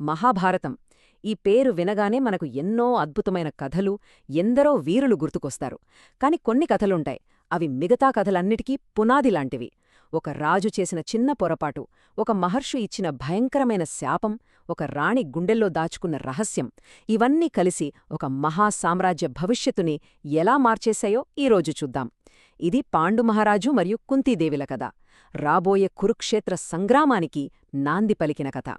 మహాభారతం. ఈ పేరు వినగానే మనకు ఎన్నో అద్భుతమైన కథలు ఎందరో వీరులు గుర్తుకొస్తారు. కాని కొన్ని కథలుంటాయి. అవి మిగతా కథలన్నిటికీ పునాదిలాంటివి ఒక రాజు చేసిన చిన్న పొరపాటు ఒక మహర్షి ఇచ్చిన భయంకరమైన శాపం ఒక రాణి గుండెల్లో దాచుకున్న రహస్యం ఇవన్నీ కలిసి ఒక మహాసామ్రాజ్య భవిష్యత్తుని ఎలా మార్చేశాయో ఈరోజు చూద్దాం. ఇది పాండుమహారాజు మరియు కుంతీదేవిల కథ. రాబోయే కురుక్షేత్ర సంగ్రామానికి నాంది పలికిన కథ.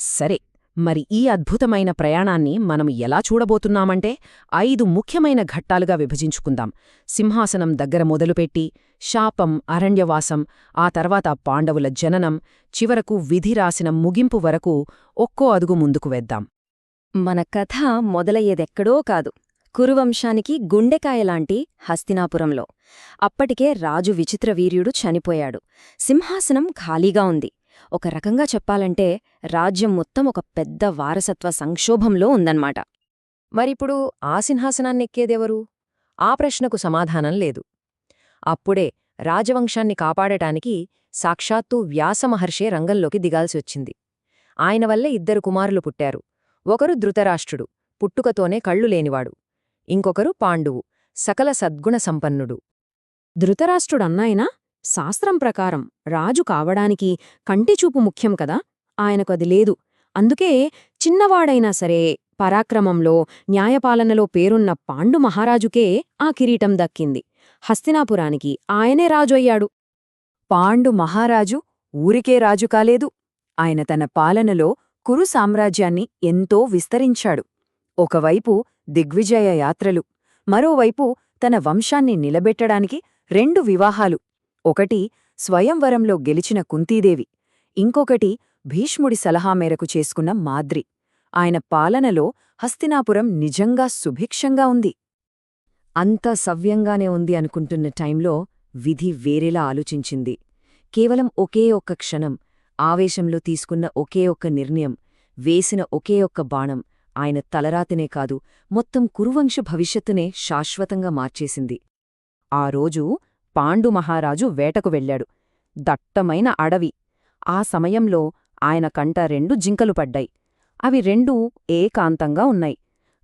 సరే మరి ఈ అద్భుతమైన ప్రయాణాన్ని మనం ఎలా చూడబోతున్నామంటే ఐదు ముఖ్యమైన ఘట్టాలుగా విభజించుకుందాం. సింహాసనం దగ్గర మొదలుపెట్టి శాపం అరణ్యవాసం ఆ తర్వాత పాండవుల జననం చివరకు విధి రాసిన ముగింపు వరకు ఒక్కో అదుగు ముందుకు వేద్దాం. మన కథ మొదలయ్యేదెక్కడో కాదు కురువంశానికి గుండెకాయలాంటి హస్తినాపురంలో. అప్పటికే రాజు విచిత్రవీర్యుడు చనిపోయాడు. సింహాసనం ఖాళీగా ఉంది. ఒక రకంగా చెప్పాలంటే రాజ్యం మొత్తం ఒక పెద్ద వారసత్వ సంక్షోభంలో ఉందన్నమాట. మరిప్పుడు ఆ సింహాసనాన్నెక్కేదెవరు? ఆ ప్రశ్నకు సమాధానం లేదు. అప్పుడే రాజవంశాన్ని కాపాడటానికి సాక్షాత్తు వ్యాసమహర్షే రంగంలోకి దిగాల్సి వచ్చింది. ఆయన వల్లే ఇద్దరు కుమారులు పుట్టారు. ఒకరు ధృతరాష్ట్రుడు పుట్టుకతోనే కళ్ళు లేనివాడు. ఇంకొకరు పాండువు సకల సద్గుణ సంపన్నుడు. ధృతరాష్ట్రుడన్నాయనా? శాస్త్రం ప్రకారం రాజు కావడానికి కంటిచూపు ముఖ్యం కదా? ఆయనకు అది లేదు. అందుకే చిన్నవాడైనా సరే పరాక్రమంలో న్యాయపాలనలో పేరున్న పాండు మహారాజుకే ఆ కిరీటం దక్కింది. హస్తినాపురానికి ఆయనే రాజు అయ్యాడు. పాండు మహారాజు ఊరికే రాజు కాలేదు. ఆయన తన పాలనలో కురు సామ్రాజ్యాన్ని ఎంతో విస్తరించాడు. ఒకవైపు దిగ్విజయ యాత్రలు మరోవైపు తన వంశాన్ని నిలబెట్టడానికి రెండు వివాహాలు ఒకటి స్వయంవరంలో గెలిచిన కుంతీదేవి ఇంకొకటి భీష్ముడి సలహా మేరకు చేసుకున్న మాద్రి. ఆయన పాలనలో హస్తినాపురం నిజంగా సుభిక్షంగా ఉంది. అంత సవ్యంగానే ఉంది అనుకుంటున్న టైంలో విధి వేరేలా ఆలోచించింది. కేవలం ఒకే ఒక్క క్షణం ఆవేశంలో తీసుకున్న ఒకే ఒక్క నిర్ణయం వేసిన ఒకే ఒక్క బాణం ఆయన తలరాతినే కాదు మొత్తం కురువంశ భవిష్యత్తునే శాశ్వతంగా మార్చేసింది. ఆ రోజు పాండు మహారాజు వేటకు వెళ్ళాడు దట్టమైన అడవి. ఆ సమయంలో ఆయన కంట రెండు జింకలు పడ్డాయి. అవి రెండూ ఏకాంతంగా ఉన్నాయి.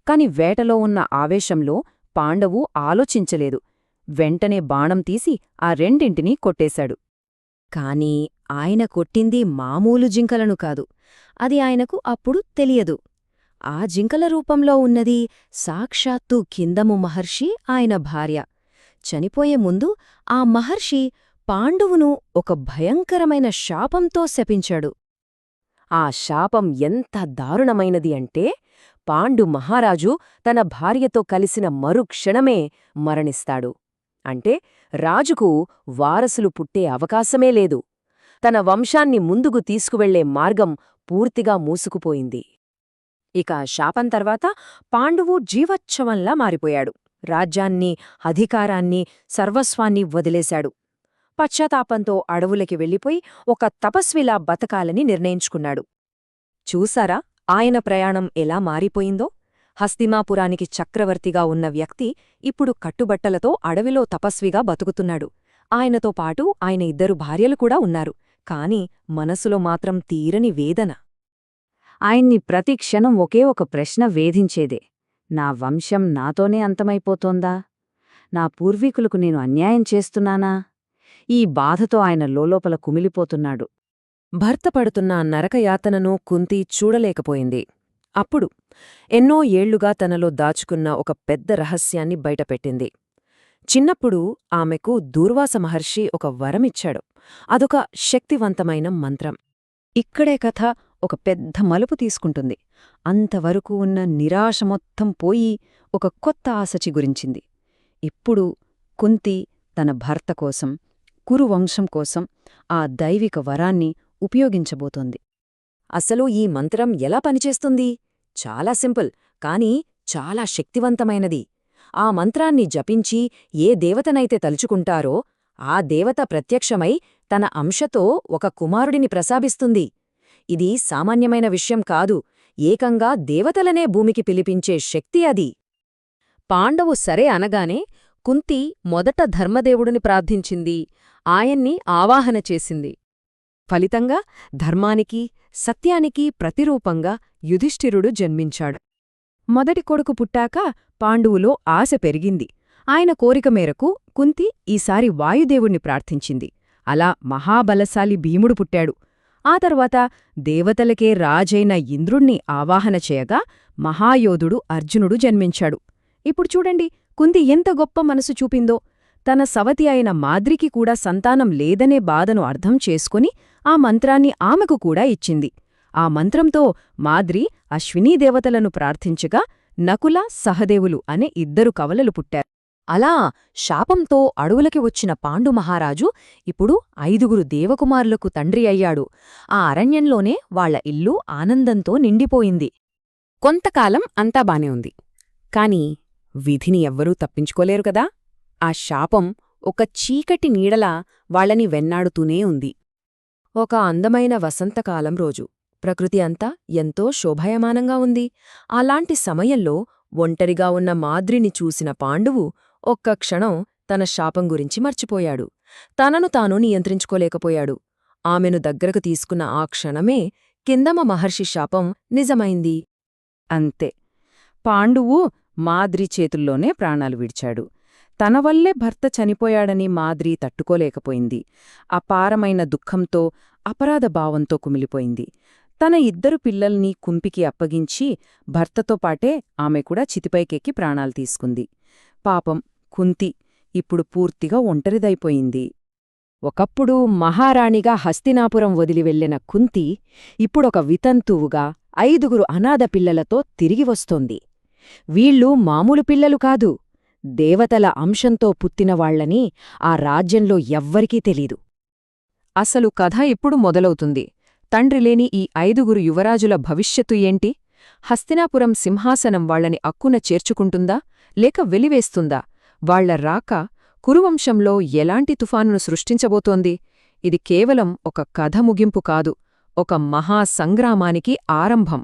కాని వేటలో ఉన్న ఆవేశంలో పాండవు ఆలోచించలేదు. వెంటనే బాణం తీసి ఆ రెండింటినీ కొట్టేశాడు. కాని ఆయన కొట్టింది మామూలు జింకలను కాదు. అది ఆయనకు అప్పుడు తెలియదు. ఆ జింకల రూపంలో ఉన్నది సాక్షాత్తు కిందము మహర్షి ఆయన భార్య. చనిపోయే ముందు ఆ మహర్షి పాండువును ఒక భయంకరమైన శాపంతో శపించాడు. ఆ శాపం ఎంత దారుణమైనది అంటే పాండు మహారాజు తన భార్యతో కలిసిన మరుక్షణమే మరణిస్తాడు. అంటే రాజుకు వారసులు పుట్టే అవకాశమే లేదు. తన వంశాన్ని ముందుకు తీసుకువెళ్ళే మార్గం పూర్తిగా మూసుకుపోయింది. ఇక శాపం తర్వాత పాండువు జీవచ్ఛవంలా మారిపోయాడు. రాజ్యాన్ని అధికారాన్ని సర్వస్వాన్ని వదిలేశాడు. పశ్చాత్తాపంతో అడవులకి వెళ్ళిపోయి ఒక తపస్విలా బతకాలని నిర్ణయించుకున్నాడు. చూసారా ఆయన ప్రయాణం ఎలా మారిపోయిందో? హస్తిమాపురానికి చక్రవర్తిగా ఉన్న వ్యక్తి ఇప్పుడు కట్టుబట్టలతో అడవిలో తపస్విగా బతుకుతున్నాడు. ఆయనతో పాటు ఆయన ఇద్దరు భార్యలు కూడా ఉన్నారు. కాని మనసులో మాత్రం తీరని వేదన. ఆయన్ని ప్రతి క్షణం ఒకే ఒక ప్రశ్న వేధించేదే. నా వంశం నాతోనే అంతమైపోతోందా? నా పూర్వీకులకు నేను అన్యాయం చేస్తున్నానా? ఈ బాధతో ఆయన లోలోపల కుమిలిపోతున్నాడు. భర్త పడుతున్న నరకయాతనను కుంతి చూడలేకపోయింది. అప్పుడు ఎన్నో ఏళ్ళుగా తనలో దాచుకున్న ఒక పెద్ద రహస్యాన్ని బయటపెట్టింది. చిన్నప్పుడు ఆమెకు దూర్వాస మహర్షి ఒక వరమిచ్చాడు. అదొక శక్తివంతమైన మంత్రం. ఇక్కడే కథ ఒక పెద్ద మలుపు తీసుకుంటుంది. అంతవరకు ఉన్న నిరాశ మొత్తం పోయి ఒక కొత్త ఆశ చిగురించింది ఇప్పుడు కుంతి తన భర్త కోసం కురువంశం కోసం ఆ దైవిక వరాన్ని ఉపయోగించబోతోంది. అసలు ఈ మంత్రం ఎలా పనిచేస్తుంది? చాలా సింపుల్ కాని చాలా శక్తివంతమైనది. ఆ మంత్రాన్ని జపించి ఏ దేవతనైతే తలుచుకుంటారో ఆ దేవత ప్రత్యక్షమై తన అంశతో ఒక కుమారుడిని ప్రసాబిస్తుంది ఇది సామాన్యమైన విషయం కాదు ఏకంగా దేవతలనే భూమికి పిలిపించే శక్తి అది. పాండవు సరే అనగానే కుంతి మొదట ధర్మదేవుడిని ప్రార్థించింది. ఆయన్ని ఆవాహన చేసింది. ఫలితంగా ధర్మానికి సత్యానికి ప్రతిరూపంగా యుధిష్ఠిరుడు జన్మించాడు. మొదటి కొడుకు పుట్టాక పాండువులో ఆశ పెరిగింది. ఆయన కోరిక మేరకు కుంతి ఈసారి వాయుదేవుణ్ణి ప్రార్థించింది. అలా మహాబలశాలి భీముడు పుట్టాడు. ఆ తర్వాత దేవతలకే రాజైన ఇంద్రుణ్ణి ఆవాహన చేయగా మహాయోధుడు అర్జునుడు జన్మించాడు. ఇప్పుడు చూడండి కుంది ఎంత గొప్ప మనసు చూపిందో. తన సవతి అయిన మాద్రికి కూడా సంతానం లేదనే బాధను అర్థం చేసుకుని ఆ మంత్రాన్ని ఆమెకు కూడా ఇచ్చింది. ఆ మంత్రంతో మాద్రి అశ్వినీదేవతలను ప్రార్థించగా నకుల సహదేవులు అనే ఇద్దరు కవలలు పుట్టారు. అలా శాపంతో అడవులకి వచ్చిన పాండు మహారాజు ఇప్పుడు ఐదుగురు దేవకుమారులకు తండ్రి అయ్యాడు. ఆ అరణ్యంలోనే వాళ్ళ ఇల్లు ఆనందంతో నిండిపోయింది. కొంతకాలం అంతా బానే ఉంది. కాని విధిని ఎవ్వరూ తప్పించుకోలేరు కదా. ఆ శాపం ఒక చీకటి నీడలా వాళ్ళని వెన్నాడుతూనే ఉంది. ఒక అందమైన వసంతకాలం రోజు. ప్రకృతి అంతా ఎంతో శోభాయమానంగా ఉంది. అలాంటి సమయంలో ఒంటరిగా ఉన్న మాద్రిని చూసిన పాండువు ఒక్క క్షణం తన శాపం గురించి మర్చిపోయాడు. తనను తాను నియంత్రించుకోలేకపోయాడు. ఆమెను దగ్గరకు తీసుకున్న ఆ క్షణమే కిందమ మహర్షి శాపం నిజమైంది. అంతే. పాండువు మాద్రి చేతుల్లోనే ప్రాణాలు విడిచాడు. తన వల్లే భర్త చనిపోయాడని మాద్రి తట్టుకోలేకపోయింది. అపారమైన దుఃఖంతో అపరాధ భావంతో కుమిలిపోయింది. తన ఇద్దరు పిల్లల్ని కుంపికి అప్పగించి భర్తతో పాటే ఆమె కూడా చితిపైకెక్కి ప్రాణాలు తీసుకుంది. పాపం కుంతి ఇప్పుడు పూర్తిగా ఒంటరిదైపోయింది. ఒకప్పుడు మహారాణిగా హస్తినాపురం వదిలి వెళ్ళిన కుంతి ఇప్పుడొక వితంతువుగా ఐదుగురు అనాథ పిల్లలతో తిరిగి వస్తోంది వీళ్ళు మామూలు పిల్లలు కాదు దేవతల అంశంతో పుట్టినవాళ్ళని ఆ రాజ్యంలో ఎవ్వరికీ తెలీదు. అసలు కథ ఇప్పుడు మొదలవుతుంది. తండ్రి లేని ఈ ఐదుగురు యువరాజుల భవిష్యత్తు ఏంటి? హస్తినాపురం సింహాసనం వాళ్ళని అక్కున చేర్చుకుంటుందా? లేక వెలివేస్తుందా? వాళ్ళ రాక కురువంశంలో ఎలాంటి తుఫానును సృష్టించబోతోంది? ఇది కేవలం ఒక కథ ముగింపు కాదు ఒక మహా సంగ్రామానికి ఆరంభం.